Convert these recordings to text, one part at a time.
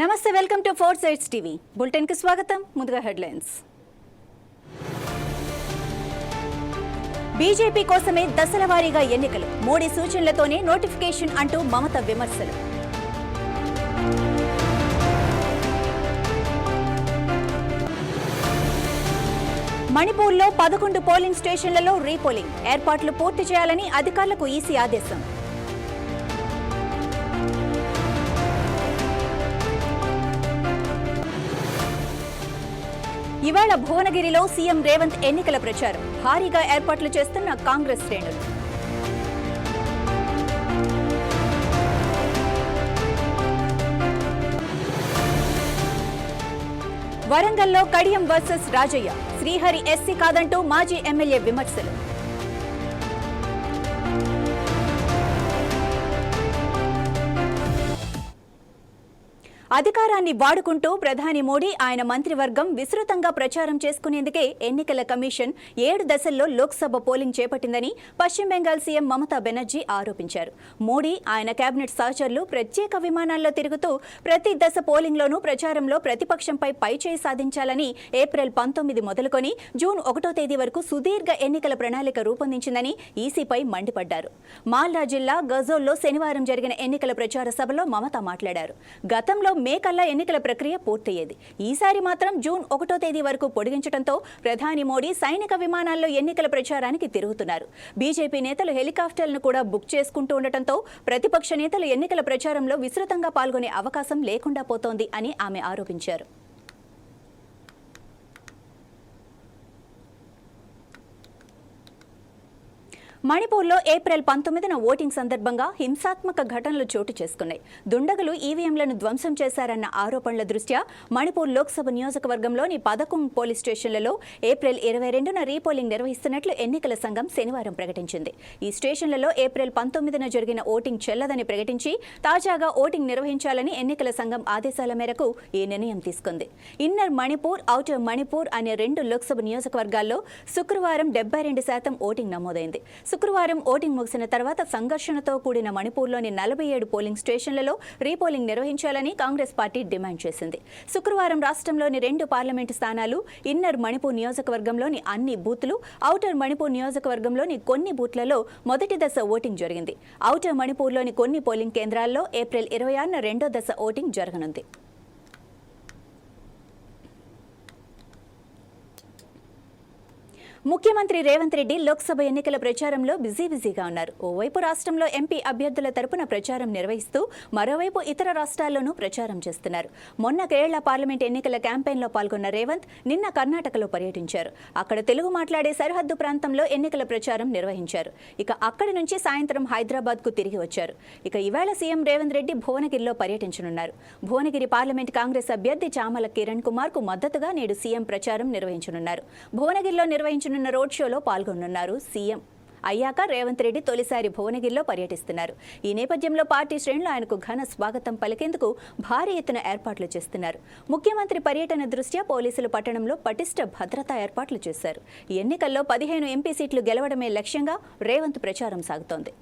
నమస్తే welcome to four sides TV. బులెటిన్కి స్వాగతం. ముందుగా హెడ్లైన్స్. బీజేపీ కోసమే దశల వారీగా ఎన్నికలు. మోడీ సూచనలతోనే నోటిఫికేషన్ అంటూ మమత విమర్శలు. మణిపూర్లో పదకొండు పోలింగ్ స్టేషన్లలో రీపోలింగ్. ఏర్పాట్లు పూర్తి చేయాలని అధికారులకు ఈసీ ఆదేశం. ఇవాళ భువనగిరిలో సీఎం రేవంత్ ఎన్నికల ప్రచారం. భారీగా ఏర్పాట్లు చేస్తున్న కాంగ్రెస్ శ్రేణులు. వరంగల్లో కడియం వర్సెస్ రాజయ్య. శ్రీహరి ఎస్సీ కాదంటూ మాజీ ఎమ్మెల్యే విమర్శలు. అధికారాన్ని వాడుకుంటూ ప్రధాని మోడీ ఆయన మంత్రివర్గం విస్తృతంగా ప్రచారం చేసుకునేందుకే ఎన్నికల కమిషన్ ఏడు దశల్లో లోక్సభ పోలింగ్ చేపట్టిందని పశ్చిమ బెంగాల్ సీఎం మమతా బెనర్జీ ఆరోపించారు. మోడీ ఆయన కేబినెట్ సహచరులు ప్రత్యేక విమానాల్లో తిరుగుతూ ప్రతి దశ పోలింగ్లోనూ ప్రచారంలో ప్రతిపక్షంపై పైచేయి సాధించాలని ఏప్రిల్ పంతొమ్మిది మొదలుకొని జూన్ ఒకటో తేదీ వరకు సుదీర్ఘ ఎన్నికల ప్రణాళిక రూపొందించిందని ఈసీపై మండిపడ్డారు. మాల్డా జిల్లా గజోల్లో శనివారం జరిగిన ఎన్నికల ప్రచార సభలో మమత మాట్లాడారు. గతంలో మే కల్లా ఎన్నికల ప్రక్రియ పూర్తయ్యేది. ఈసారి మాత్రం జూన్ ఒకటో తేదీ వరకు పొడిగించడంతో ప్రధాని మోడీ సైనిక విమానాల్లో ఎన్నికల ప్రచారానికి తిరుగుతున్నారు. బీజేపీ నేతలు హెలికాప్టర్లను కూడా బుక్ చేసుకుంటూ ఉండటంతో ప్రతిపక్ష నేతలు ఎన్నికల ప్రచారంలో విస్తృతంగా పాల్గొనే అవకాశం లేకుండా పోతోంది అని ఆమె ఆరోపించారు. మణిపూర్లో ఏప్రిల్ పంతొమ్మిదిన ఓటింగ్ సందర్భంగా హింసాత్మక ఘటనలు చోటు చేసుకున్నాయి. దుండగులు ఈవీఎంలను ధ్వంసం చేశారన్న ఆరోపణల దృష్ట్యా మణిపూర్ లోక్సభ నియోజకవర్గంలోని పదకొండు పోలీస్ స్టేషన్లలో ఏప్రిల్ ఇరవై రెండున రీపోలింగ్ నిర్వహిస్తున్నట్లు ఎన్నికల సంఘం శనివారం ప్రకటించింది. ఈ స్టేషన్లలో ఏప్రిల్ పంతొమ్మిదిన జరిగిన ఓటింగ్ చెల్లదని ప్రకటించి తాజాగా ఓటింగ్ నిర్వహించాలని ఎన్నికల సంఘం ఆదేశాల మేరకు ఈ నిర్ణయం తీసుకుంది. ఇన్నర్ మణిపూర్ ఔటర్ మణిపూర్ అనే రెండు లోక్సభ నియోజకవర్గాల్లో శుక్రవారం డెబ్బై రెండు శాతం ఓటింగ్ నమోదైంది. శుక్రవారం ఓటింగ్ ముగిసిన తర్వాత సంఘర్షణతో కూడిన మణిపూర్లోని నలభై ఏడు పోలింగ్ స్టేషన్లలో రీపోలింగ్ నిర్వహించాలని కాంగ్రెస్ పార్టీ డిమాండ్ చేసింది. శుక్రవారం రాష్ట్రంలోని రెండు పార్లమెంటు స్థానాలు ఇన్నర్ మణిపూర్ నియోజకవర్గంలోని అన్ని బూత్లు ఔటర్ మణిపూర్ నియోజకవర్గంలోని కొన్ని బూత్లలో మొదటి దశ ఓటింగ్ జరిగింది. ఔటర్ మణిపూర్లోని కొన్ని పోలింగ్ కేంద్రాల్లో ఏప్రిల్ ఇరవై ఆరున రెండో దశ ఓటింగ్ జరగనుంది. ముఖ్యమంత్రి రేవంత్ రెడ్డి లోక్సభ ఎన్నికల ప్రచారంలో బిజీ బిజీగా ఉన్నారు. ఓవైపు రాష్ట్రంలో ఎంపీ అభ్యర్థుల తరపున ప్రచారం నిర్వహిస్తూ మరోవైపు ఇతర రాష్ట్రాల్లోనూ ప్రచారం చేస్తున్నారు. మొన్న కేరళ పార్లమెంట్ ఎన్నికల క్యాంపెయిన్లో పాల్గొన్న రేవంత్ నిన్న కర్ణాటకలో పర్యటించారు. అక్కడ తెలుగు మాట్లాడే సరిహద్దు ప్రాంతంలో ఎన్నికల ప్రచారం నిర్వహించారు. ఇక అక్కడి నుంచి సాయంత్రం హైదరాబాద్కు తిరిగి వచ్చారు. ఇక ఈవేళ సీఎం రేవంత్ రెడ్డి భువనగిరిలో పర్యటించనున్నారు. భువనగిరి పార్లమెంట్ కాంగ్రెస్ అభ్యర్థి చామల కిరణ్ కుమార్కు మద్దతుగా నేడు సీఎం ప్రచారం నిర్వహించనున్నారు. భువనగిరిలో నిర్వహించనున్న రోడ్ షోలో పాల్గొనున్నారు సీఎం. అయ్యాక రేవంత్ రెడ్డి తొలిసారి భువనగిరిలో పర్యటిస్తున్నారు. ఈ నేపథ్యంలో పార్టీ శ్రేణులు ఆయనకు ఘన స్వాగతం పలికేందుకు భారీ ఎత్తున ఏర్పాట్లు చేస్తున్నారు. ముఖ్యమంత్రి పర్యటన దృష్ట్యా పోలీసులు పట్టణంలో పటిష్ట భద్రతా ఏర్పాట్లు చేశారు. ఈ ఎన్నికల్లో పదిహేను ఎంపీ సీట్లు గెలవడమే లక్ష్యంగా రేవంత్ ప్రచారం సాగుతోంది.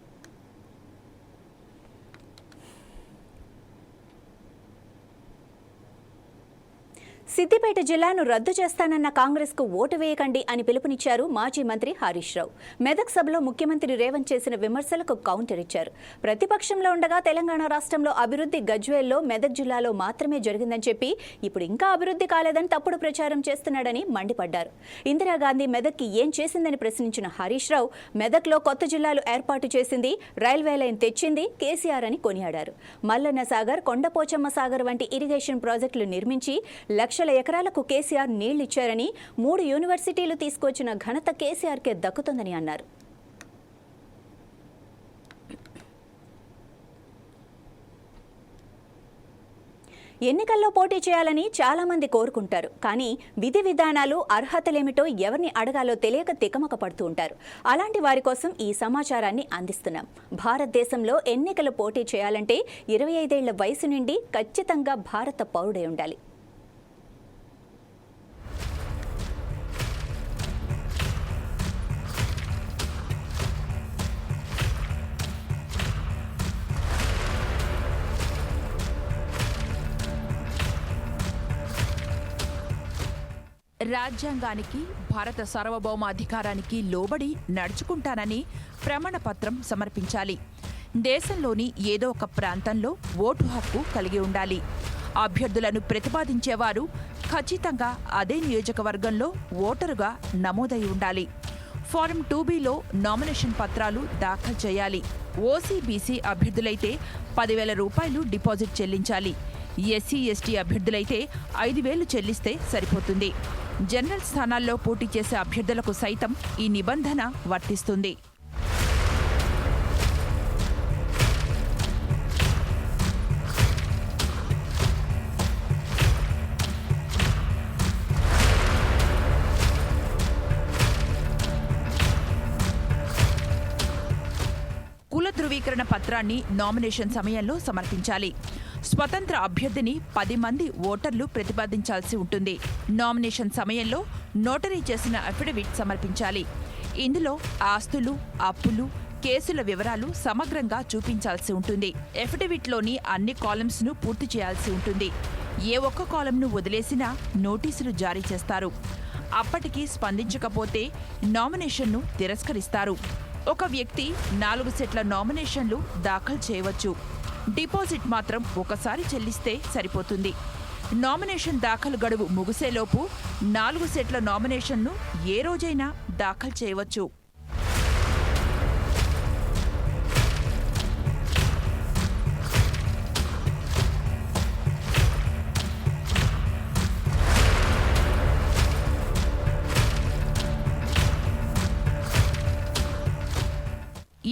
సిద్దిపేట జిల్లాను రద్దు చేస్తానన్న కాంగ్రెస్కు ఓటు వేయకండి అని పిలుపునిచ్చారు మాజీ మంత్రి హరీష్ రావు. మెదక్ సభలో ముఖ్యమంత్రి రేవంత్ చేసిన విమర్శలకు కౌంటర్ ఇచ్చారు. ప్రతిపక్షంలో ఉండగా తెలంగాణ రాష్ట్రంలో అభివృద్ధి గజ్వేల్లో మెదక్ జిల్లాలో మాత్రమే జరిగిందని చెప్పి ఇప్పుడు ఇంకా అభివృద్ధి కాలేదని తప్పుడు ప్రచారం చేస్తున్నాడని మండిపడ్డారు. ఇందిరాగాంధీ మెదక్కి ఏం చేసిందని ప్రశ్నించిన హరీష్ రావు మెదక్లో కొత్త జిల్లాలు ఏర్పాటు చేసింది రైల్వే లైన్ తెచ్చింది కేసీఆర్ అని కొనియాడారు. మల్లన్న సాగర్ కొండపోచమ్మ సాగర్ వంటి ఇరిగేషన్ ప్రాజెక్టులు నిర్మించి లక్ష లక్షల ఎకరాలకు కేసీఆర్ నీళ్ళిచ్చారని మూడు యూనివర్సిటీలు తీసుకొచ్చిన ఘనత కేసీఆర్కే దక్కుతుందని అన్నారు. ఎన్నికల్లో పోటీ చేయాలని చాలా మంది కోరుకుంటారు కానీ విధి విధానాలు అర్హతలేమిటో ఎవరిని అడగాలో తెలియక తికమక పడుతూ ఉంటారు. అలాంటి వారి కోసం ఈ సమాచారాన్ని అందిస్తున్నాం. భారతదేశంలో ఎన్నికలు పోటీ చేయాలంటే ఇరవై ఐదేళ్ళ వయసు నుండి ఖచ్చితంగా భారత పౌరుడై ఉండాలి. రాజ్యాంగానికి భారత సార్వభౌమాధికారానికి లోబడి నడుచుకుంటానని ప్రమాణపత్రం సమర్పించాలి. దేశంలోని ఏదో ఒక ప్రాంతంలో ఓటు హక్కు కలిగి ఉండాలి. అభ్యర్థులను ప్రతిపాదించేవారు ఖచ్చితంగా అదే నియోజకవర్గంలో ఓటరుగా నమోదై ఉండాలి. ఫారం టూ బీలో నామినేషన్ పత్రాలు దాఖలు చేయాలి. ఓసీబీసీ అభ్యర్థులైతే పదివేల రూపాయలు డిపాజిట్ చెల్లించాలి. ఎస్సీ ఎస్టీ అభ్యర్థులైతే ఐదు వేలు చెల్లిస్తే సరిపోతుంది. జనరల్ స్థానాల్లో పోటీ చేసే అభ్యర్థులకు సైతం ఈ నిబంధన వర్తిస్తుంది. పత్రాన్ని నామినేషన్ సమయంలో సమర్పించాలి. స్వతంత్ర అభ్యర్థిని పది మంది ఓటర్లు ప్రతిపాదించాల్సి ఉంటుంది. నామినేషన్ సమయంలో నోటరీ చేసిన అఫిడవిట్ సమర్పించాలి. ఇందులో ఆస్తులు అప్పులు కేసుల వివరాలు సమగ్రంగా చూపించాల్సి ఉంటుంది. ఎఫిడవిట్లోని అన్ని కాలమ్స్ను పూర్తి చేయాల్సి ఉంటుంది. ఏ ఒక్క కాలంను వదిలేసినా నోటీసులు జారీ చేస్తారు. అప్పటికి స్పందించకపోతే నామినేషన్ను తిరస్కరిస్తారు. ఒక వ్యక్తి నాలుగు సెట్ల నామినేషన్లు దాఖలు చేయవచ్చు. డిపాజిట్ మాత్రం ఒకసారి చెల్లిస్తే సరిపోతుంది. నామినేషన్ దాఖలు గడువు ముగిసేలోపు నాలుగు సెట్ల నామినేషన్ను ఏ రోజైనా దాఖలు చేయవచ్చు.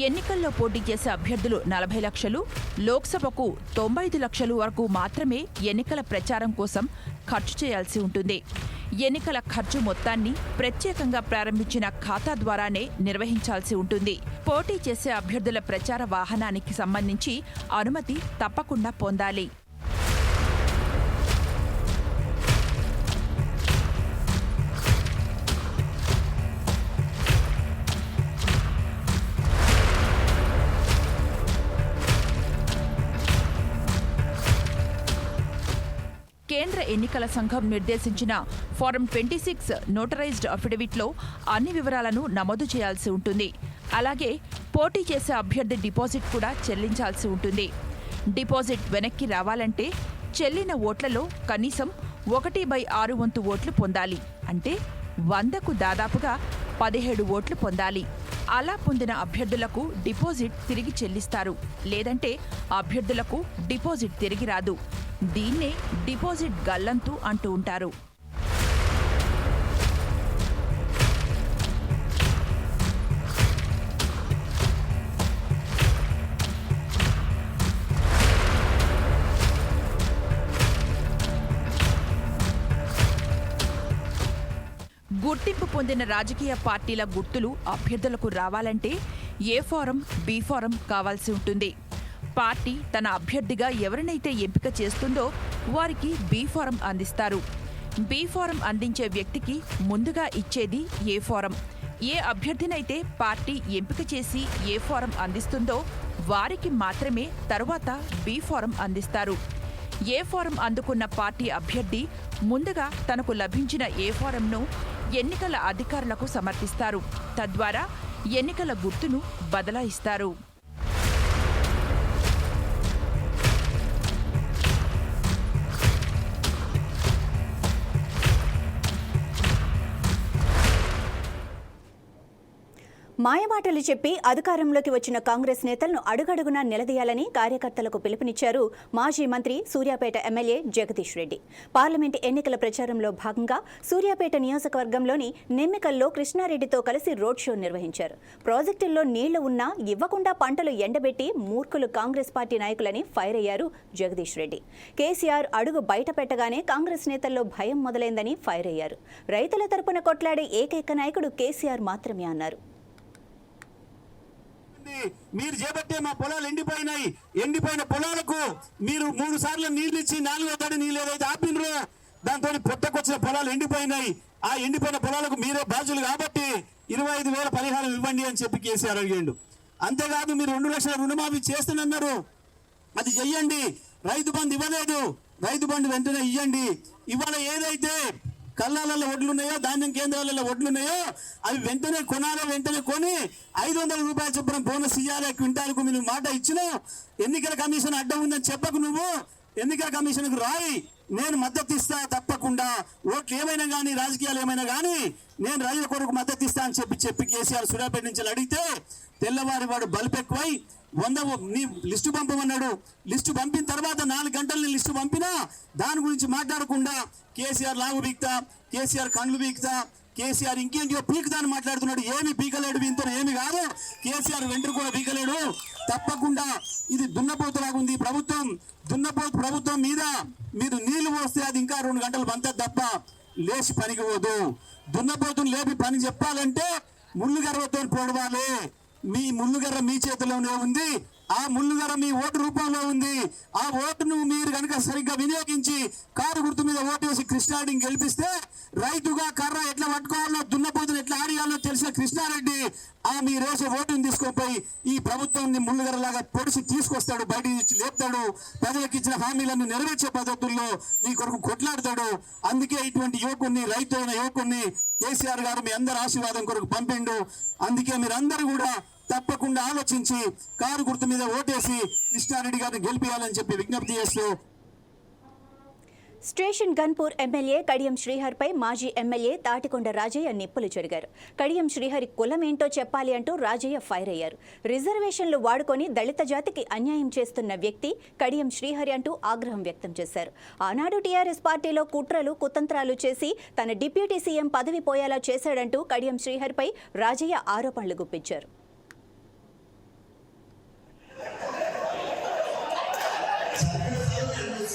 ఎన్నికల్లో పోటీ చేసే అభ్యర్థులు నలభై లక్షలు లోక్సభకు తొంభై ఐదు లక్షలు వరకు మాత్రమే ఎన్నికల ప్రచారం కోసం ఖర్చు చేయాల్సి ఉంటుంది. ఎన్నికల ఖర్చు మొత్తాన్ని ప్రత్యేకంగా ప్రారంభించిన ఖాతా ద్వారానే నిర్వహించాల్సి ఉంటుంది. పోటీ చేసే అభ్యర్థుల ప్రచార వాహనానికి సంబంధించి అనుమతి తప్పకుండా పొందాలి. ఎన్నికల సంఘం నిర్దేశించిన ఫారం ట్వంటీ సిక్స్ నోటరైజ్డ్ అఫిడవిట్లో అన్ని వివరాలను నమోదు చేయాల్సి ఉంటుంది. అలాగే పోటీ చేసే అభ్యర్థి డిపాజిట్ కూడా చెల్లించాల్సి ఉంటుంది. డిపాజిట్ వెనక్కి రావాలంటే చెల్లిన ఓట్లలో కనీసం ఒకటి బై ఆరు వంతు ఓట్లు పొందాలి. అంటే వందకు దాదాపుగా పదిహేడు ఓట్లు పొందాలి. అలా పొందిన అభ్యర్థులకు డిపాజిట్ తిరిగి చెల్లిస్తారు. లేదంటే అభ్యర్థులకు డిపాజిట్ తిరిగి రాదు. దీన్నే డిపాజిట్ గల్లంతు అంటూ ఉంటారు. గుర్తింపు పొందిన రాజకీయ పార్టీల గుర్తులు అభ్యర్థులకు రావాలంటే ఏ ఫారం బి ఫారం కావాల్సి ఉంటుంది. పార్టీ తన అభ్యర్థిగా ఎవరినైతే ఎంపిక చేస్తుందో వారికి బి ఫారం అందిస్తారు. బి ఫారం అందించే వ్యక్తికి ముందుగా ఇచ్చేది ఏ ఫారం. ఏ అభ్యర్థినైతే పార్టీ ఎంపిక చేసి ఏ ఫారం అందిస్తుందో వారికి మాత్రమే తరువాత బి ఫారం అందిస్తారు. ఏ ఫారం అందుకున్న పార్టీ అభ్యర్థి ముందుగా తనకు లభించిన ఏ ఫారంను ఎన్నికల అధికారులకు సమర్పిస్తారు. తద్వారా ఎన్నికల గుర్తును బదలాయిస్తారు. మాయమాటలు చెప్పి అధికారంలోకి వచ్చిన కాంగ్రెస్ నేతలను అడుగడుగునా నిలదీయాలని కార్యకర్తలకు పిలుపునిచ్చారు మాజీ మంత్రి సూర్యాపేట ఎమ్మెల్యే జగదీష్ రెడ్డి. పార్లమెంట్ ఎన్నికల ప్రచారంలో భాగంగా సూర్యాపేట నియోజకవర్గంలోని నిమ్మికల్లో కృష్ణారెడ్డితో కలిసి రోడ్ షో నిర్వహించారు. ప్రాజెక్టుల్లో నీళ్ళు ఉన్నా ఇవ్వకుండా పంటలు ఎండబెట్టి మూర్ఖులు కాంగ్రెస్ పార్టీ నాయకులని ఫైర్ అయ్యారు జగదీష్ రెడ్డి. కేసీఆర్ అడుగు బయట పెట్టగానే కాంగ్రెస్ నేతల్లో భయం మొదలైందని ఫైర్ అయ్యారు. రైతుల తరపున కొట్లాడే ఏకైక నాయకుడు కేసీఆర్ మాత్రమే అన్నారు. ఉంది. మీరు చేపట్టే మా పొలాలు ఎండిపోయినాయి. ఎండిపోయిన పొలాలకు మీరు మూడు సార్లు నీళ్ళు ఇచ్చి నాలుగో తడి నీళ్ళు ఏదైతే ఆపినరో దాంతో పొట్టకొచ్చిన పొలాలు ఎండిపోయినాయి. ఆ ఎండిపోయిన పొలాలకు మీరే బాధ్యులు కాబట్టి ఇరవై ఐదు వేల పరిహారం ఇవ్వండి అని చెప్పి కేసీఆర్ అడిగాడు. అంతేకాదు మీరు రెండు లక్షల రుణమాఫీ చేస్తానన్నారు అది చెయ్యండి. రైతు బంధు ఇవ్వలేదు. రైతు బంధు వెంటనే ఇవ్వండి ఇవాళ ఏదైతే కళ్ళాలలో వడ్లు ఉన్నాయో ధాన్యం కేంద్రాలలో వడ్లు ఉన్నాయో అవి వెంటనే కొనాలో వెంటనే కొని ఐదు వందల రూపాయల చొప్పున బోనస్ ఇవ్వాలి క్వింటాల్కు మీరు మాట ఇచ్చినావు ఎన్నికల కమిషన్ అడ్డం ఉందని చెప్పకు నువ్వు. ఎన్నికల కమిషన్కు రాయి. నేను మద్దతు ఇస్తా తప్పకుండా. ఓట్లు ఏమైనా కానీ రాజకీయాలు ఏమైనా కానీ నేను రైతుల కొరకు మద్దతు ఇస్తా అని చెప్పి చెప్పి కేసీఆర్ సూర్యాపేట నుంచి అడిగితే తెల్లవారి వాడు బల్పెక్కువై వంద నీ లిస్టు పంపమన్నాడు. లిస్టు పంపిన తర్వాత నాలుగు గంటలు నేను లిస్టు పంపినా దాని గురించి మాట్లాడకుండా కేసీఆర్ లాగు బీక్తా కేసీఆర్ కండ్లు బీక్తా కేసీఆర్ ఇంకేంటియో పీకుతాను మాట్లాడుతున్నాడు. ఏమి పీకలేడు దీంతో ఏమి కాదు. కేసీఆర్ వెంట్రు కూడా పీకలేడు. తప్పకుండా ఇది దున్నపోతులాగా ఉంది ప్రభుత్వం. దున్నపోతు ప్రభుత్వం మీద మీరు నీళ్ళు పోస్తే అది ఇంకా రెండు గంటలు పంతది తప్ప లేచి పనికి పోదు. దున్నపోతుని లేపి పని చెప్పాలంటే ముళ్ళు గర్వతో పొడవాలి మీ ముళ్ళుగర్ర మీ చేతిలోనే ఉంది. ఆ ముళ్ళుగర మీ ఓటు రూపంలో ఉంది. ఆ ఓటును మీరు కనుక సరిగ్గా వినియోగించి కారు గుర్తు మీద ఓటు వేసి కృష్ణారెడ్డిని గెలిపిస్తే రైతుగా కర్ర ఎట్లా పట్టుకోవాలో దున్నపోతులు ఎట్లా ఆడియాలో తెలిసిన కృష్ణారెడ్డి ఆ మీరు వేసే ఓటుని తీసుకుపోయి ఈ ప్రభుత్వాన్ని ముళ్ళుగరలాగా పొడిచి తీసుకొస్తాడు బయట నుంచి లేపుతాడు ప్రజలకు ఇచ్చిన హామీలను నెరవేర్చే పద్ధతుల్లో మీ కొరకు కొట్లాడతాడు. అందుకే ఇటువంటి యువకుణ్ణి రైతు అయిన యువకుణ్ణి కేసీఆర్ గారు మీ అందరి ఆశీర్వాదం కొరకు పంపిండు. అందుకే మీరందరూ కూడా తప్పకుండా ఆలోచించి కారు గుర్తు మీద ఓటేసి కృష్ణారెడ్డి గారిని గెలిపించాలని చెప్పి విజ్ఞప్తి చేస్తూ స్టేషన్ గన్పూర్ ఎమ్మెల్యే కడియం శ్రీహర్పై మాజీ ఎమ్మెల్యే తాటికొండ రాజయ్య నిప్పులు చెరిగారు. కడియం శ్రీహరి కులం ఏంటో చెప్పాలి అంటూ రాజయ్య ఫైర్ అయ్యారు. రిజర్వేషన్లు వాడుకొని దళిత జాతికి అన్యాయం చేస్తున్న వ్యక్తి కడియం శ్రీహరి అంటూ ఆగ్రహం వ్యక్తం చేశారు. ఆనాడు టీఆర్ఎస్ పార్టీలో కుట్రలు కుతంత్రాలు చేసి తన డిప్యూటీ సీఎం పదవి పోయేలా చేశాడంటూ కడియం శ్రీహరిపై రాజయ్య ఆరోపణలు గుప్పించారు.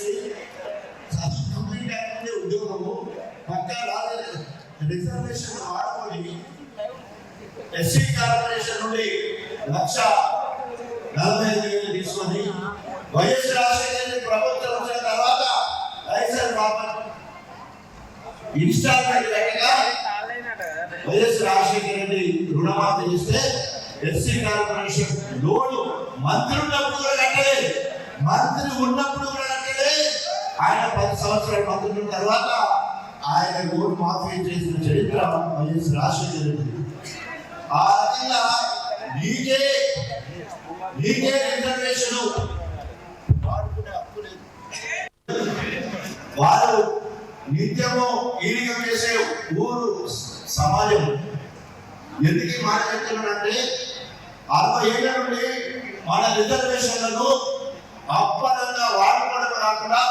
చేసి కంప్లీట్ అయ్యే ఉద్యోగము పక్కా రాలేదు రిజర్వేషన్ వాడుకొని ఎస్సీ కార్పొరేషన్ నుండి లక్ష నలభై ఐదు వేలు తీసుకొని వైఎస్ రాజశేఖర ప్రభుత్వం వచ్చిన తర్వాత లైసెన్స్ వాపస్ ఇన్స్టాల్మెంట్ కట్టగా వైఎస్ రాజశేఖర రెడ్డి రుణమాఫీ చేస్తే ఎస్సీ కార్పొరేషన్ లోను మంత్రి ఉన్నప్పుడు కూడా కట్టలేదు. మంత్రి ఉన్నప్పుడు కూడా ఆయన పది సంవత్సరాలు పంతొమ్మిది తర్వాత ఆయన ఓటు మాఫీ చేసిన చరిత్ర వైఎస్ రాజశేఖర జరిగింది ఆ రకంగా నీకే నీకే రిజర్వేషన్. వారు నిత్యము ఈడిగం చేసే ఊరు సమాజం. ఎందుకు మాట చెప్తున్నానంటే అరవై ఏళ్ళ నుండి మన రిజర్వేషన్లను అప్పనంగా వాడుకోవడం కాకుండా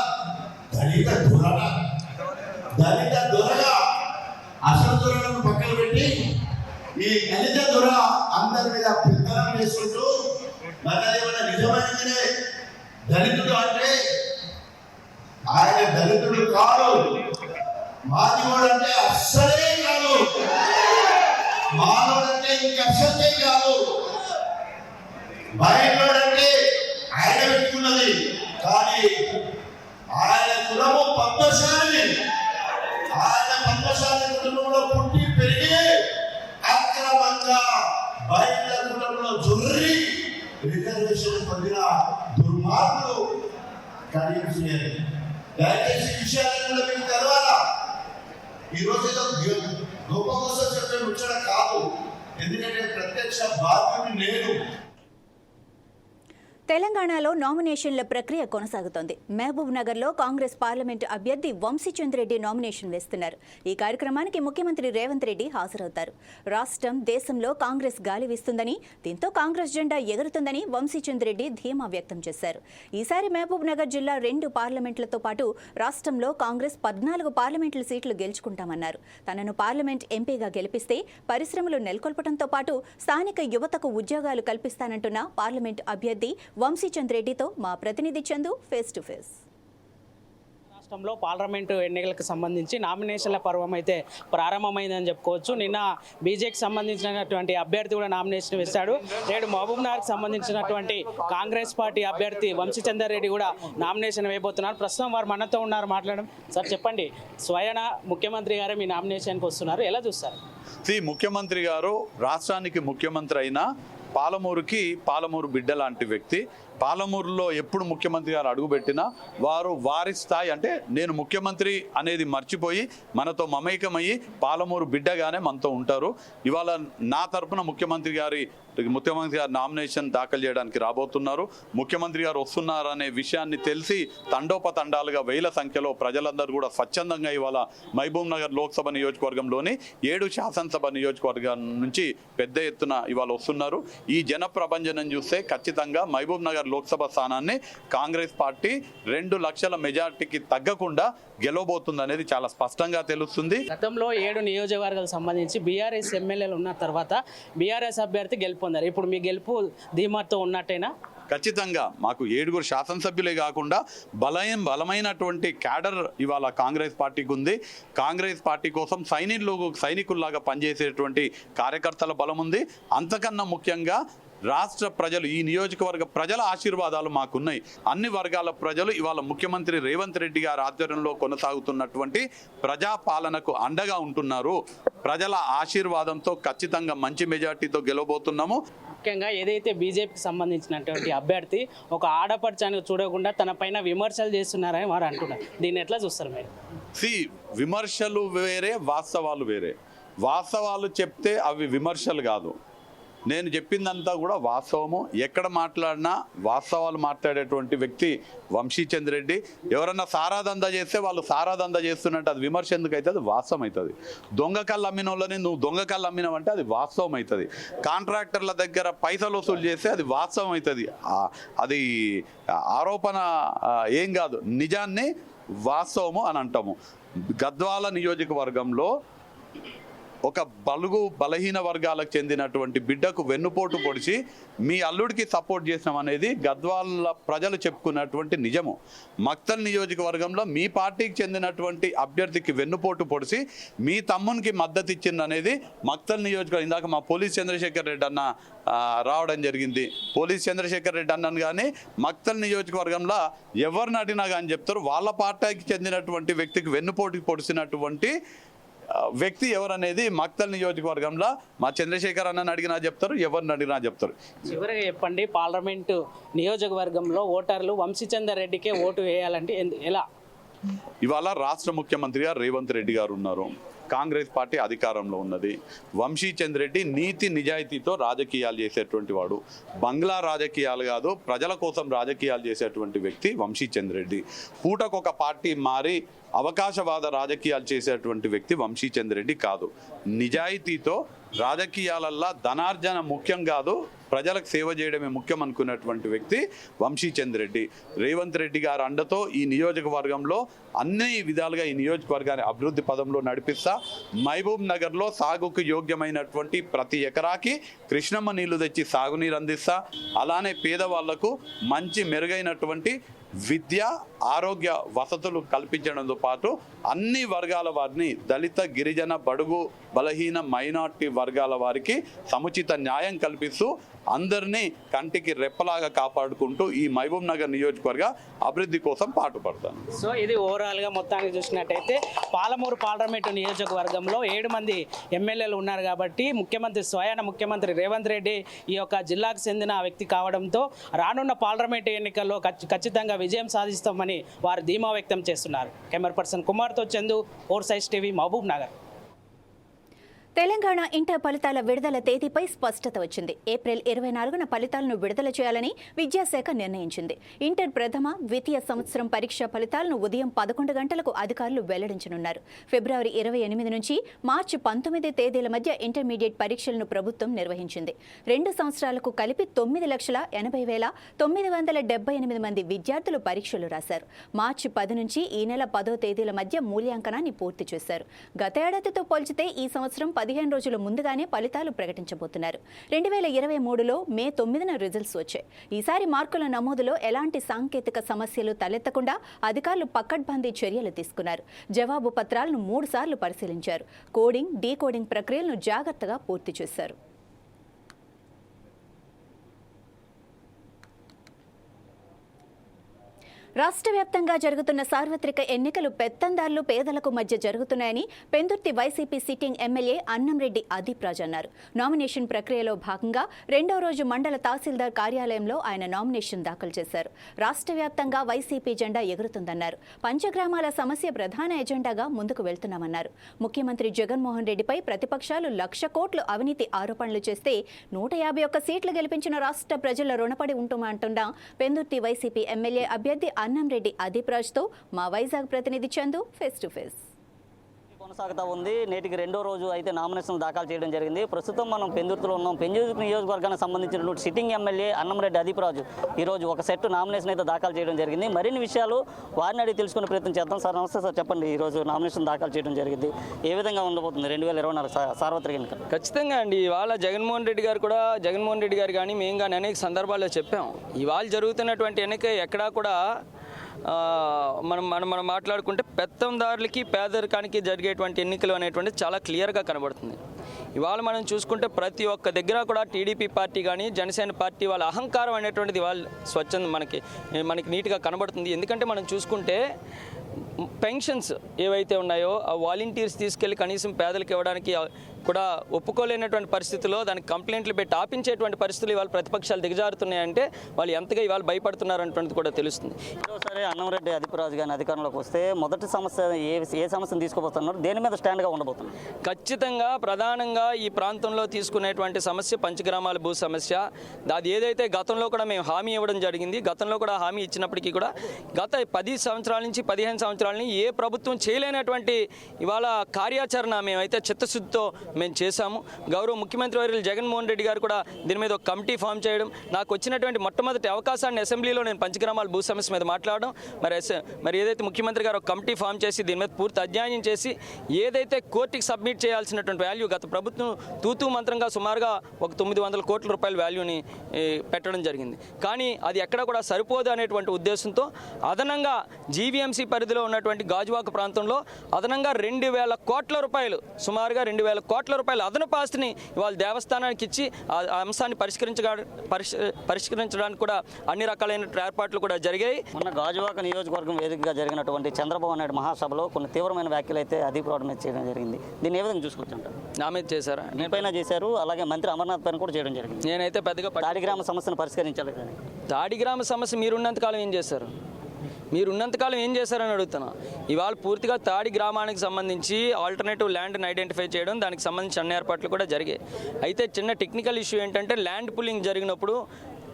దళిత దొరగా దళిత దొరగా అసలు దొరలను పక్కన పెట్టి ఈ దళిత దొర అందరి మీద పెద్దలం చేసుకుంటూ మరి అదేమన్నా నిజమైనదే దళితుడు అంటే ఆయన దళితుడు కాదు మాదిగోడు అంటే అస్సలే కాదు మానవుడు అంటే ఇంక అసలే కాదు. బయటోడు అంటే ఆయన పెట్టుకున్నది. కానీ ఆయన కులము పద్మశాలి. ఆయన పద్మశాలి కుటుంబంలో పుట్టి పెరిగి అక్రమంగా బయట కుటుంబంలో జొర్రి రిజర్వేషన్ పొందిన దుర్మార్గులు కలిగి దయచేసి విషయాలను మీకు తెలవాల? ఈరోజు ఏదో గొప్ప కోసం చెప్పే ముచ్చట కాదు. ఎందుకంటే ప్రత్యక్ష బాధ్యుడు నేను తెలంగాణలో నామినేషన్ల ప్రక్రియ కొనసాగుతోంది. మహబూబ్ నగర్లో కాంగ్రెస్ పార్లమెంటు అభ్యర్థి వంశీచంద్ రెడ్డి నామినేషన్ వేస్తున్నారు. ఈ కార్యక్రమానికి ముఖ్యమంత్రి రేవంత్ రెడ్డి హాజరవుతారు. రాష్ట్రం దేశంలో కాంగ్రెస్ గాలి వీస్తుందని దీంతో కాంగ్రెస్ జెండా ఎగురుతుందని వంశీచంద్ రెడ్డి ధీమా వ్యక్తం చేశారు. ఈసారి మహబూబ్ నగర్ జిల్లా రెండు పార్లమెంట్లతో పాటు రాష్ట్రంలో కాంగ్రెస్ పద్నాలుగు పార్లమెంట్ల సీట్లు గెలుచుకుంటామన్నారు. తనను పార్లమెంట్ ఎంపీగా గెలిపిస్తే పరిశ్రమలు నెలకొల్పడంతో పాటు స్థానిక యువతకు ఉద్యోగాలు కల్పిస్తానంటున్న పార్లమెంట్ అభ్యర్థి వంశీచంద్ రెడ్డితో మా ప్రతినిధి చందు ఫేస్ టు ఫేస్. రాష్ట్రంలో పార్లమెంటు ఎన్నికలకు సంబంధించి నామినేషన్ల పర్వం అయితే ప్రారంభమైందని చెప్పుకోవచ్చు. నిన్న బీజేపీకి సంబంధించినటువంటి అభ్యర్థి కూడా నామినేషన్ వేశాడు. నేడు మహబూబ్ నగర్కి సంబంధించినటువంటి కాంగ్రెస్ పార్టీ అభ్యర్థి వంశీచందర్ రెడ్డి కూడా నామినేషన్ వేయబోతున్నారు. ప్రస్తుతం వారు మనతో ఉన్నారు మాట్లాడడం. సార్ చెప్పండి. స్వయన ముఖ్యమంత్రి గారే మీ నామినేషన్కి వస్తున్నారు. ఎలా చూస్తారు? శ్రీ ముఖ్యమంత్రి గారు రాష్ట్రానికి ముఖ్యమంత్రి అయిన పాలమూరుకి పాలమూరు బిడ్డ లాంటి వ్యక్తి. పాలమూరులో ఎప్పుడు ముఖ్యమంత్రి గారు అడుగుపెట్టినా వారు వారి స్థాయి అంటే నేను ముఖ్యమంత్రి అనేది మర్చిపోయి మనతో మమేకమయ్యి పాలమూరు బిడ్డగానే మనతో ఉంటారు. ఇవాళ నా తరపున ముఖ్యమంత్రి గారి ముఖ్యమంత్రి గారు నామినేషన్ దాఖలు చేయడానికి రాబోతున్నారు. ముఖ్యమంత్రి గారు వస్తున్నారనే విషయాన్ని తెలిసి తండోపతండాలుగా వేల సంఖ్యలో ప్రజలందరూ కూడా స్వచ్ఛందంగా ఇవాళ మహబూబ్ నగర్ లోక్సభ నియోజకవర్గంలోని ఏడు శాసనసభ నియోజకవర్గం నుంచి పెద్ద ఎత్తున ఇవాళ వస్తున్నారు. ఈ జన ప్రభంజనం చూస్తే ఖచ్చితంగా మహబూబ్ నగర్ లోక్సభ స్థానాన్ని కాంగ్రెస్ పార్టీ రెండు లక్షల మెజార్టీకి తగ్గకుండా గెలవబోతుంది అనేది చాలా స్పష్టంగా తెలుస్తుంది. గతంలో ఏడు నియోజకవర్గాలకు సంబంధించి బీఆర్ఎస్ ఎమ్మెల్యేలు ఉన్న తర్వాత బీఆర్ఎస్ అభ్యర్థి గెలుపొందారు ఇప్పుడు మీ గెలుపు ధీమాతో ఉన్నట్టేనా? ఖచ్చితంగా మాకు ఏడుగురు శాసనసభ్యులే కాకుండా బలయం బలమైనటువంటి క్యాడర్ ఇవాళ కాంగ్రెస్ పార్టీకి ఉంది. కాంగ్రెస్ పార్టీ కోసం సైనికులు సైనికుల్లాగా పనిచేసేటువంటి కార్యకర్తల బలం ఉంది. అంతకన్నా ముఖ్యంగా రాష్ట్ర ప్రజలు ఈ నియోజకవర్గ ప్రజల ఆశీర్వాదాలు మాకున్నాయి. అన్ని వర్గాల ప్రజలు ఇవాళ ముఖ్యమంత్రి రేవంత్ రెడ్డి గారి ఆధ్వర్యంలో కొనసాగుతున్నటువంటి ప్రజా పాలనకు అండగా ఉంటున్నారు. ప్రజల ఆశీర్వాదంతో ఖచ్చితంగా మంచి మెజార్టీతో గెలవబోతున్నాము. ముఖ్యంగా ఏదైతే బీజేపీకి సంబంధించినటువంటి అభ్యర్థి ఒక ఆడపడుచాన్ని చూడకుండా తన పైన విమర్శలు చేస్తున్నారని వారు అంటున్నారు. దీన్ని ఎట్లా చూస్తారు మీరు? సి విమర్శలు వేరే వాస్తవాలు వేరే. వాస్తవాలు చెప్తే అవి విమర్శలు కాదు. నేను చెప్పిందంతా కూడా వాస్తవము. ఎక్కడ మాట్లాడినా వాస్తవాలు మాట్లాడేటువంటి వ్యక్తి వంశీచంద్ర రెడ్డి. ఎవరన్నా సారాదందా చేస్తే వాళ్ళు సారాదందా చేస్తున్నట్టు అది విమర్శ ఎందుకైతే అది వాస్తవం అవుతుంది దొంగ కళ్ళు అమ్మిన వాళ్ళని నువ్వు దొంగ కళ్ళు అమ్మినావంటే అది వాస్తవం అవుతుంది కాంట్రాక్టర్ల దగ్గర పైసలు వసూలు చేస్తే అది వాస్తవం అవుతుంది అది ఆరోపణ ఏం కాదు. నిజాన్ని వాస్తవము అని అంటాము. గద్వాల నియోజకవర్గంలో ఒక బలుగు బలహీన వర్గాలకు చెందినటువంటి బిడ్డకు వెన్నుపోటు పొడిచి మీ అల్లుడికి సపోర్ట్ చేసినాం అనేది గద్వాల ప్రజలు చెప్పుకున్నటువంటి నిజము. మక్తల్ నియోజకవర్గంలో మీ పార్టీకి చెందినటువంటి అభ్యర్థికి వెన్నుపోటు పొడిచి మీ తమ్మునికి మద్దతు ఇచ్చింది అనేది మక్తల్ నియోజకవర్గం. ఇందాక మా పోలీస్ చంద్రశేఖర్ రెడ్డి అన్న రావడం జరిగింది. పోలీస్ చంద్రశేఖర్ రెడ్డి అన్నాను కానీ మక్తల్ నియోజకవర్గంలో ఎవరిని అడిగినా కానీ చెప్తారు. వాళ్ళ పార్టీకి చెందినటువంటి వ్యక్తికి వెన్నుపోటు పొడిచినటువంటి వ్యక్తి ఎవరనేది మక్తల్ నియోజకవర్గంలో మా చంద్రశేఖర్ అన్నని అడిగినా చెప్తారు ఎవరిని అడిగినా చెప్తారు. చివరిగా చెప్పండి పార్లమెంటు నియోజకవర్గంలో ఓటర్లు వంశీచందర్ రెడ్డికే ఓటు వేయాలంటే ఎలా? ఇవాళ రాష్ట్ర ముఖ్యమంత్రిగా రేవంత్ రెడ్డి గారు ఉన్నారు. కాంగ్రెస్ పార్టీ అధికారంలో ఉన్నది. వంశీ చంద్రెడ్డి నీతి నిజాయితీతో రాజకీయాలు చేసేటువంటి వాడు. బంగ్లా రాజకీయాలు కాదు ప్రజల కోసం రాజకీయాలు చేసేటువంటి వ్యక్తి వంశీ చంద్రెడ్డి పూటకొక పార్టీ మారి అవకాశవాద రాజకీయాలు చేసేటువంటి వ్యక్తి వంశీ చంద్రెడ్డి కాదు. నిజాయితీతో రాజకీయాలల్లా ధనార్జన ముఖ్యం కాదు ప్రజలకు సేవ చేయడమే ముఖ్యం అనుకున్నటువంటి వ్యక్తి వంశీచంద్ రెడ్డి. రేవంత్ రెడ్డి గారి అండతో ఈ నియోజకవర్గంలో అన్ని విధాలుగా ఈ నియోజకవర్గాన్ని అభివృద్ధి పదంలో నడిపిస్తా. మహబూబ్ నగర్లో సాగుకు యోగ్యమైనటువంటి ప్రతి ఎకరాకి కృష్ణమ్మ నీళ్ళు తెచ్చి సాగునీరు అందిస్తా. అలానే పేదవాళ్ళకు మంచి మెరుగైనటువంటి విద్య ఆరోగ్య వసతులు కల్పించడంతో పాటు అన్ని వర్గాల వారిని దళిత గిరిజన బడుగు బలహీన మైనార్టీ వర్గాల వారికి సముచిత న్యాయం కల్పిస్తూ అందరినీ కంటికి రెప్పలాగా కాపాడుకుంటూ ఈ మహబూబ్ నగర్ నియోజకవర్గ అభివృద్ధి కోసం పాటుపడతాను. సో ఇది ఓవరాల్గా మొత్తానికి చూసినట్టయితే పాలమూరు పార్లమెంటు నియోజకవర్గంలో ఏడు మంది ఎమ్మెల్యేలు ఉన్నారు కాబట్టి ముఖ్యమంత్రి స్వయాన ముఖ్యమంత్రి రేవంత్ రెడ్డి ఈ యొక్క జిల్లాకు చెందిన వ్యక్తి కావడంతో రానున్న పార్లమెంటు ఎన్నికల్లో ఖచ్చితంగా విజయం సాధిస్తామని వారు ధీమా వ్యక్తం చేస్తున్నారు. కెమెరా పర్సన్ కుమార్తో చందు ఓర్ సైజ్ టీవీ మహబూబ్ నగర్. తెలంగాణ ఇంటర్ ఫలితాల విడుదల తేదీపై స్పష్టత వచ్చింది. ఏప్రిల్ ఇరవై నాలుగున ఫలితాలను విడుదల చేయాలని విద్యాశాఖ నిర్ణయించింది. ఇంటర్ ప్రథమ ద్వితీయ సంవత్సరం పరీక్ష ఫలితాలను ఉదయం పదకొండు గంటలకు అధికారులు వెల్లడించనున్నారు. ఫిబ్రవరి ఇరవై ఎనిమిది నుంచి మార్చి పంతొమ్మిది తేదీల మధ్య ఇంటర్మీడియట్ పరీక్షలను ప్రభుత్వం నిర్వహించింది. రెండు సంవత్సరాలకు కలిపి తొమ్మిది లక్షల ఎనభై వేల తొమ్మిది వందల డెబ్బై ఎనిమిది మంది విద్యార్థులు పరీక్షలు రాశారు. మార్చి పది నుంచి ఈ నెల పదో తేదీల మధ్య మూల్యాంకనాన్ని పూర్తి చేశారు. గత ఏడాదితో పోల్చితే ఈ సంవత్సరం పదిహేను రోజుల ముందుగానే ఫలితాలు ప్రకటించబోతున్నారు. రెండు వేల ఇరవై మూడులో మే తొమ్మిదిన రిజల్ట్స్ వచ్చాయి. ఈసారి మార్కుల నమోదులో ఎలాంటి సాంకేతిక సమస్యలు తలెత్తకుండా అధికారులు పక్కడ్బందీ చర్యలు తీసుకున్నారు. జవాబు పత్రాలను మూడుసార్లు పరిశీలించారు. కోడింగ్ డీకోడింగ్ ప్రక్రియలను జాగ్రత్తగా పూర్తి చేశారు. రాష్ట్ర వ్యాప్తంగా జరుగుతున్న సార్వత్రిక ఎన్నికలు పెత్తందారులు పేదలకు మధ్య జరుగుతున్నాయని Pendurthi YCP sitting MLA Annamreddy Adeep Raj అన్నారు నామినేషన్ ప్రక్రియలో భాగంగా రెండో రోజు మండల తహసీల్దార్ కార్యాలయంలో ఆయన నామినేషన్ దాఖలు చేశారు. రాష్ట్ర వ్యాప్తంగా వైసీపీ జెండా ఎగురుతుందన్నారు. పంచగ్రామాల సమస్య ప్రధాన ఎజెండాగా ముందుకు వెళ్తున్నామన్నారు. ముఖ్యమంత్రి జగన్మోహన్ రెడ్డిపై ప్రతిపక్షాలు లక్ష కోట్లు అవినీతి ఆరోపణలు చేస్తే నూట యాభై ఒక్క సీట్లు గెలిపించిన రాష్ట్ర ప్రజల రుణపడి ఉంటుమంటున్న పెందుర్తి వైసీపీ ఎమ్మెల్యే అభ్యర్థి అన్నంరెడ్డి అదీప్ రాజ్తో మా వైజాగ్ ప్రతినిధి చందు ఫేస్ టు ఫేస్ కొనసాగుతూ ఉంది. నేటికి రెండో రోజు అయితే నామినేషన్ దాఖలు చేయడం జరిగింది. ప్రస్తుతం మనం పెందుర్తిలో ఉన్నాం. పెందుర్తి నియోజకవర్గానికి సంబంధించినటువంటి సిట్టింగ్ ఎమ్మెల్యే అన్నంరెడ్డి అదీపరాజు. ఈరోజు ఒక సెట్ నామినేషన్ అయితే దాఖలు చేయడం జరిగింది. మరిన్ని విషయాలు వారిని అడిగి తెలుసుకునే ప్రయత్నం చేద్దాం. సార్ నమస్తే సార్. చెప్పండి. ఈరోజు నామినేషన్ దాఖలు చేయడం జరిగింది. ఏ విధంగా ఉండబోతుంది? రెండు వేల ఇరవై నాలుగు సార్వత్రిక ఎన్నికలు. ఖచ్చితంగా అండి. ఇవాళ జగన్మోహన్ రెడ్డి గారు కూడా జగన్మోహన్ రెడ్డి గారు కానీ మేము కానీ అనేక సందర్భాల్లో చెప్పాం. ఇవాళ జరుగుతున్నటువంటి ఎన్నిక ఎక్కడా కూడా మనం మనం మనం మాట్లాడుకుంటే పెత్తందారులకి పేదరికానికి జరిగేటువంటి ఎన్నికలు అనేటువంటి చాలా క్లియర్గా కనబడుతుంది. ఇవాళ మనం చూసుకుంటే ప్రతి ఒక్క దగ్గర కూడా టీడీపీ పార్టీ కానీ జనసేన పార్టీ వాళ్ళ అహంకారం అనేటువంటిది ఇవాళ స్వచ్ఛంద మనకి మనకి నీట్గా కనబడుతుంది. ఎందుకంటే మనం చూసుకుంటే పెన్షన్స్ ఏవైతే ఉన్నాయో ఆ వాలంటీర్స్ తీసుకెళ్ళి కనీసం పేదలకు ఇవ్వడానికి కూడా ఒప్పుకోలేనటువంటి పరిస్థితుల్లో దానికి కంప్లైంట్లు పెట్టి ఆపించేటువంటి పరిస్థితులు ఇవాళ ప్రతిపక్షాలు దిగజారుతున్నాయంటే వాళ్ళు ఎంతగా ఇవాళ భయపడుతున్నారు అనేటువంటిది కూడా తెలుస్తుంది. సరే అన్నంరెడ్డి అదీపరాజు గారిని అధికారంలోకి వస్తే మొదటి సమస్య ఏ ఏ సమస్యను తీసుకుపోతున్నారు? దేని మీద స్టాండ్గా ఉండబోతున్నారు? ఖచ్చితంగా ప్రధానంగా ఈ ప్రాంతంలో తీసుకునేటువంటి సమస్య పంచగ్రామాల భూ సమస్య. అది ఏదైతే గతంలో కూడా మేము హామీ ఇవ్వడం జరిగింది గతంలో కూడా హామీ ఇచ్చినప్పటికీ కూడా గత పది సంవత్సరాల నుంచి పదిహేను సంవత్సరాలని ఏ ప్రభుత్వం చేయలేనటువంటి ఇవాళ కార్యాచరణ మేమైతే చిత్తశుద్ధితో మేము చేశాము. గౌరవ ముఖ్యమంత్రి వర్యులు జగన్మోహన్ రెడ్డి గారు కూడా దీని మీద ఒక కమిటీ ఫామ్ చేయడం నాకు వచ్చినటువంటి మొట్టమొదటి అవకాశాన్ని అసెంబ్లీలో నేను పంచగ్రామాల భూ సమస్య మీద మాట్లాడడం మరి మరి ఏదైతే ముఖ్యమంత్రి గారు ఒక కమిటీ ఫామ్ చేసి దీని మీద పూర్తి అధ్యయనం చేసి ఏదైతే కోర్టుకి సబ్మిట్ చేయాల్సినటువంటి వాల్యూ గత ప్రభుత్వం తూతూ మంత్రంగా సుమారుగా ఒక తొమ్మిది వందల కోట్ల రూపాయల వాల్యూని పెట్టడం జరిగింది. కానీ అది ఎక్కడ కూడా సరిపోదు అనేటువంటి ఉద్దేశంతో అదనంగా జీవీఎంసీ పరిధిలో ఉన్నటువంటి గాజువాక ప్రాంతంలో అదనంగా రెండు వేల కోట్ల రూపాయలు సుమారుగా రెండు వేల కోట్ల రూపాయల అదనపు ఆస్తిని ఇవాళ దేవస్థానానికి ఇచ్చి ఆ అంశాన్ని పరిష్కరించగా పరిష్ పరిష్కరించడానికి కూడా అన్ని రకాలైన ఏర్పాట్లు కూడా జరిగాయి. మొన్న గాజువాక నియోజకవర్గం వేదికగా జరిగినటువంటి చంద్రబాబు నాయుడు మహాసభలో కొన్ని తీవ్రమైన వ్యాఖ్యలు అయితే అదీపరావు మీద చేయడం జరిగింది. దీన్ని ఏ విధంగా చూసుకొచ్చుంటారు నా మీద చేశారా? మీ పైన చేశారు అలాగే మంత్రి అమర్నాథ్ పైన కూడా చేయడం జరిగింది. నేనైతే పెద్దగా పట్టు- దాడి గ్రామ సమస్యను పరిష్కరించాలి కానీ. తాడి గ్రామ సమస్య మీరున్నంతకాలం ఏం చేశారు? మీరు ఉన్నంతకాలం ఏం చేశారని అడుగుతున్నా. ఇవాళ పూర్తిగా తాడి గ్రామానికి సంబంధించి ఆల్టర్నేటివ్ ల్యాండ్ని ఐడెంటిఫై చేయడం దానికి సంబంధించి అన్ని ఏర్పాట్లు కూడా జరిగాయి. అయితే చిన్న టెక్నికల్ ఇష్యూ ఏంటంటే ల్యాండ్ పుల్లింగ్ జరిగినప్పుడు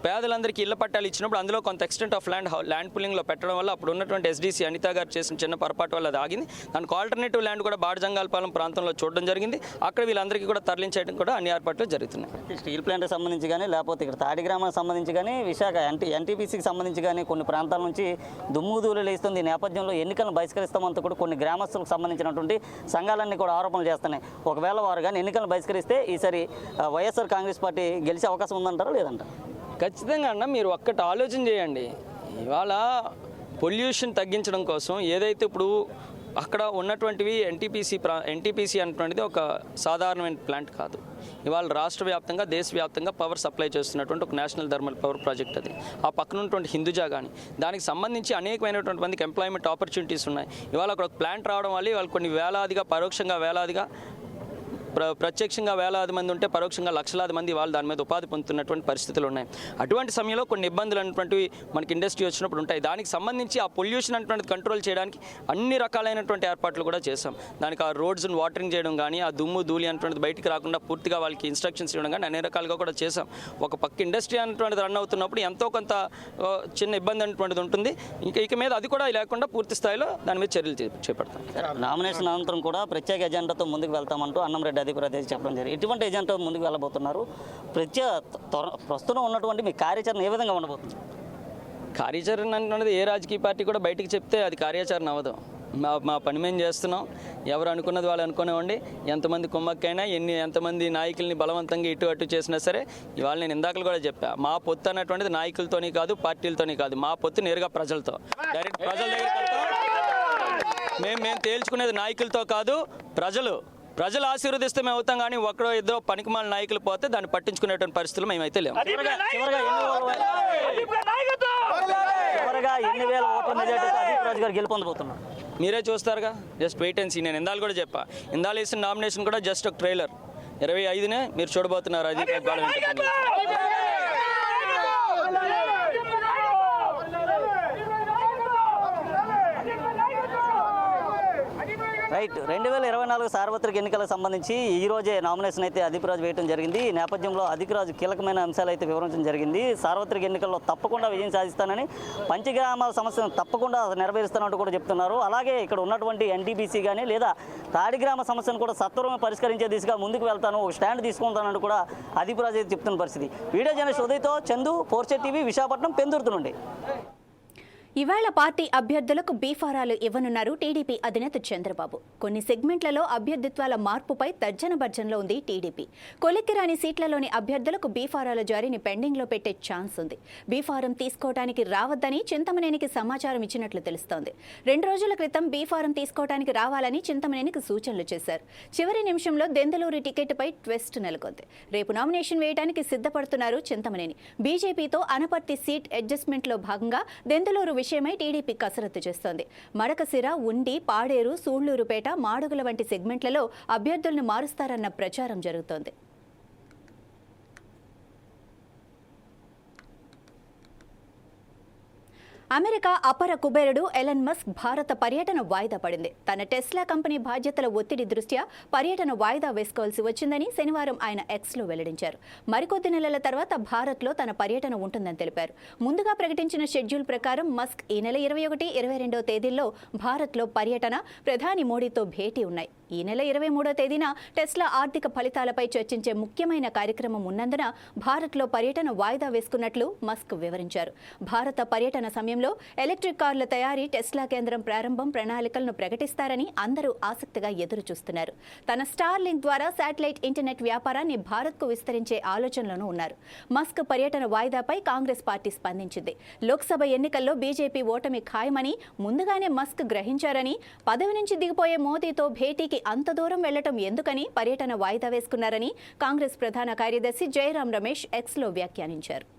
పేదలందరికీ ఇళ్ళ పట్టాలు ఇచ్చినప్పుడు అందులో కొంత ఎక్స్టెంట్ ఆఫ్ ల్యాండ్ ల్యాండ్ పుల్లింగ్లో పెట్టడం వల్ల అప్పుడు ఉన్నటువంటి ఎస్డీసీ అనిత గారు చేసిన చిన్న పొరపాటు వల్ల అది ఆగింది దానికి ఆల్టర్నేటివ్ ల్యాండ్ కూడా బాడజంగాలపాలెం ప్రాంతంలో చూడడం జరిగింది. అక్కడ వీళ్ళందరికీ కూడా తరలించడం కూడా అన్ని ఏర్పాట్లు జరుగుతున్నాయి. స్టీల్ ప్లాంట్కి సంబంధించి కానీ లేకపోతే ఇక్కడ తాడి గ్రామానికి సంబంధించి కానీ విశాఖ ఎన్టీ ఎన్టీపీసీకి సంబంధించి కానీ కొన్ని ప్రాంతాల నుంచి దుమ్ముదూలు లేస్తుంది. ఈ నేపథ్యంలో ఎన్నికలను బహిష్కరిస్తామంతా కూడా కొన్ని గ్రామస్తులకు సంబంధించినటువంటి సంఘాలన్నీ కూడా ఆరోపణలు చేస్తున్నాయి. ఒకవేళ వారు కానీ ఎన్నికలను బహిష్కరిస్తే ఈసారి వైఎస్ఆర్ కాంగ్రెస్ పార్టీ గెలిచే అవకాశం ఉందంటారా లేదంటారా? ఖచ్చితంగా అన్న మీరు ఒక్కటి ఆలోచన చేయండి. ఇవాళ పొల్యూషన్ తగ్గించడం కోసం ఏదైతే ఇప్పుడు అక్కడ ఉన్నటువంటివి ఎన్టీపీసీ ప్రా ఎన్టీపీసీ అనేటువంటిది ఒక సాధారణమైన ప్లాంట్ కాదు. ఇవాళ రాష్ట్ర వ్యాప్తంగా దేశవ్యాప్తంగా పవర్ సప్లై చేస్తున్నటువంటి ఒక నేషనల్ థర్మల్ పవర్ ప్రాజెక్ట్ అది. ఆ పక్కన ఉన్నటువంటి హిందూజా కానీ దానికి సంబంధించి అనేకమైనటువంటి మందికి ఎంప్లాయ్మెంట్ ఆపర్చునిటీస్ ఉన్నాయి. ఇవాళ అక్కడ ఒక ప్లాంట్ రావడం వల్ల ఇవాళ కొన్ని వేలాదిగా పరోక్షంగా వేలాదిగా ప్రత్యక్షంగా వేలాది మంది ఉంటే పరోక్షంగా లక్షలాది మంది వాళ్ళు దాని మీద ఉపాధి పొందుతున్నటువంటి పరిస్థితులు ఉన్నాయి. అటువంటి సమయంలో కొన్ని ఇబ్బందులు అనేటువంటివి మనకి ఇండస్ట్రీ వచ్చినప్పుడు ఉంటాయి. దానికి సంబంధించి ఆ పొల్యూషన్ అనేటువంటిది కంట్రోల్ చేయడానికి అన్ని రకాలైనటువంటి ఏర్పాట్లు కూడా చేశాం. దానికి ఆ రోడ్స్ని వాటరింగ్ చేయడం కానీ ఆ దుమ్ము ధూళి అనేటువంటిది బయటికి రాకుండా పూర్తిగా వాళ్ళకి ఇన్స్ట్రక్షన్స్ ఇవ్వడం కానీ అన్ని రకాలుగా కూడా చేసాం ఒక పక్క ఇండస్ట్రీ అనేటువంటిది రన్ అవుతున్నప్పుడు ఎంతో కొంత చిన్న ఇబ్బంది అనేటువంటిది ఉంటుంది. ఇంకా ఇక మీద అది కూడా లేకుండా పూర్తి స్థాయిలో దాని మీద చర్యలు చేపడతాం. నామినేషన్ అనంతరం కూడా ప్రత్యేక ఎజెండాతో ముందుకు వెళ్తామంటూ అన్నంరెడ్డి అధిపతి చెప్పడం జరిగింది. ఎటువంటి ఎజెండా ముందుకు వెళ్ళబోతున్నారు. ప్రత్యే త్వర- ప్రస్తుతం ఉన్నటువంటి మీ కార్యాచరణ ఏ విధంగా ఉండబోతుంది? కార్యాచరణ అనేది ఏ రాజకీయ పార్టీ కూడా బయటికి చెప్తే అది కార్యాచరణ అవ్వదు. మా మా పని మేము చేస్తున్నాం. ఎవరు అనుకున్నది వాళ్ళు అనుకునేవ్వండి. ఎంతమంది కుమ్మక్కైనా ఎన్ని ఎంతమంది నాయకుల్ని బలవంతంగా ఇటు అటు చేసినా సరే ఇవాళ నేను ఇందాకలు కూడా చెప్పా మా పొత్తు అన్నటువంటిది నాయకులతోని కాదు పార్టీలతోని కాదు. మా పొత్తు నేరుగా ప్రజలతో. డైరెక్ట్ ప్రజల దగ్గరికి మేము మేము తేల్చుకునేది నాయకులతో కాదు ప్రజలు. ప్రజలు ఆశీర్వదిస్తే మేము అవుతాం కానీ ఒకడో ఇద్దరు పనికిమాల నాయకులు పోతే దాన్ని పట్టించుకునేటువంటి పరిస్థితులు మేమైతే లేవు. చివరగా ఎన్ని రోజులు చివరగా సుమారుగా ఎన్ని వేల ఓట్ల మెజార్టీతో అదీప్ రాజు గారు గెలుపొందబోతున్నారు మీరే చూస్తారుగా? జస్ట్ వెయిట్ అండ్ సీ నేను ఇందాలు కూడా చెప్పా. ఇందాలు వేసిన నామినేషన్ కూడా జస్ట్ ఒక ట్రైలర్ ఇరవై ఐదునే మీరు చూడబోతున్నారు అది రైట్. రెండు వేల ఇరవై నాలుగు సార్వత్రిక ఎన్నికలకు సంబంధించి ఈ రోజే నామినేషన్ అయితే అధిపరాజు వేయడం జరిగింది. ఈ నేపథ్యంలో అధికరాజు కీలకమైన అంశాలు అయితే వివరించడం జరిగింది. సార్వత్రిక ఎన్నికల్లో తప్పకుండా విజయం సాధిస్తానని పంచగ్రామాల సమస్యను తప్పకుండా నెరవేరుస్తానంటూ కూడా చెప్తున్నారు. అలాగే ఇక్కడ ఉన్నటువంటి ఎన్టీబీసీ కానీ లేదా తాడిగ్రామ సమస్యను కూడా సత్వరమే పరిష్కరించే దిశగా ముందుకు వెళ్తాను ఒక స్టాండ్ తీసుకుంటానంటూ కూడా అధిపరాజు అయితే చెప్తున్న పరిస్థితి. వీడియో జర్నలిస్ట్ ఉదయ్తో చందు పోర్చే టీవీ విశాఖపట్నం పెందుర్తి నుండి. ఇవాళ పార్టీ అభ్యర్థులకు బీఫారాలు ఇవ్వనున్నారు టీడీపీ అధినేత చంద్రబాబు. కొన్ని సెగ్మెంట్లలో అభ్యర్థిత్వాల మార్పుపై తర్జన భర్జనలో ఉంది టీడీపీ. కొలిక్కిరాని సీట్లలోని అభ్యర్థులకు బీఫారాల జారీని పెండింగ్లో పెట్టే ఛాన్స్ ఉంది. బీఫారం తీసుకోవడానికి రావద్దని చింతమనేనికి సమాచారం ఇచ్చినట్లు తెలుస్తోంది. రెండు రోజుల క్రితం బీఫారం తీసుకోవడానికి రావాలని చింతమనేనికి సూచనలు చేశారు. చివరి నిమిషంలో దెందలూరి టికెట్పై ట్విస్ట్ నెలకొంది. రేపు నామినేషన్ వేయడానికి సిద్ధపడుతున్నారు చింతమనేని. బీజేపీతో అనపర్తి సీట్ అడ్జస్ట్మెంట్లో భాగంగా దెందలూరు విషయమై టీడీపీ కసరత్తు చేస్తోంది. మడకసిర ఉండి పాడేరు సూళ్ళూరుపేట మాడుగుల వంటి సెగ్మెంట్లలో అభ్యర్థులను మారుస్తారన్న ప్రచారం జరుగుతోంది. అమెరికా అపర కుబేరుడు ఎలన్ మస్క్ భారత పర్యటన వాయిదా పడింది. తన టెస్లా కంపెనీ బాధ్యతల ఒత్తిడి దృష్ట్యా పర్యటన వాయిదా వేసుకోవాల్సి వచ్చిందని శనివారం ఆయన ఎక్స్లో వెల్లడించారు. మరికొద్ది నెలల తర్వాత భారత్లో తన పర్యటన ఉంటుందని తెలిపారు. ముందుగా ప్రకటించిన షెడ్యూల్ ప్రకారం మస్క్ ఈ నెల ఇరవై ఒకటి ఇరవై రెండవ తేదీల్లో భారత్లో పర్యటన ప్రధాని మోడీతో భేటీ ఉన్నాయి. ఈ నెల ఇరవై మూడో తేదీన టెస్లా ఆర్థిక ఫలితాలపై చర్చించే ముఖ్యమైన కార్యక్రమం ఉన్నందున భారత్లో పర్యటన వాయిదా వేసుకున్నట్లు మస్క్ వివరించారు. భారత పర్యటన సమయంలో ఎలక్ట్రిక్ కార్ల తయారీ టెస్లా కేంద్రం ప్రారంభం ప్రణాళికలను ప్రకటిస్తారని అందరూ ఆసక్తిగా ఎదురు చూస్తున్నారు తన స్టార్ లింక్ ద్వారా శాటిలైట్ ఇంటర్నెట్ వ్యాపారాన్ని భారత్కు విస్తరించే ఆలోచనలను ఉన్నారు. మస్క్ పర్యటన వాయిదాపై కాంగ్రెస్ పార్టీ స్పందించింది. లోక్సభ ఎన్నికల్లో బీజేపీ ఓటమి ఖాయమని ముందుగానే మస్క్ గ్రహించారని పదవి నుంచి దిగిపోయే మోదీతో భేటీకి అంత దూరం వెళ్ళటం ఎందుకని పర్యటన వాయిదా వేసుకున్నారని కాంగ్రెస్ ప్రధాన కార్యదర్శి జయరాం రమేష్ ఎక్స్లో వ్యాఖ్యానించారు.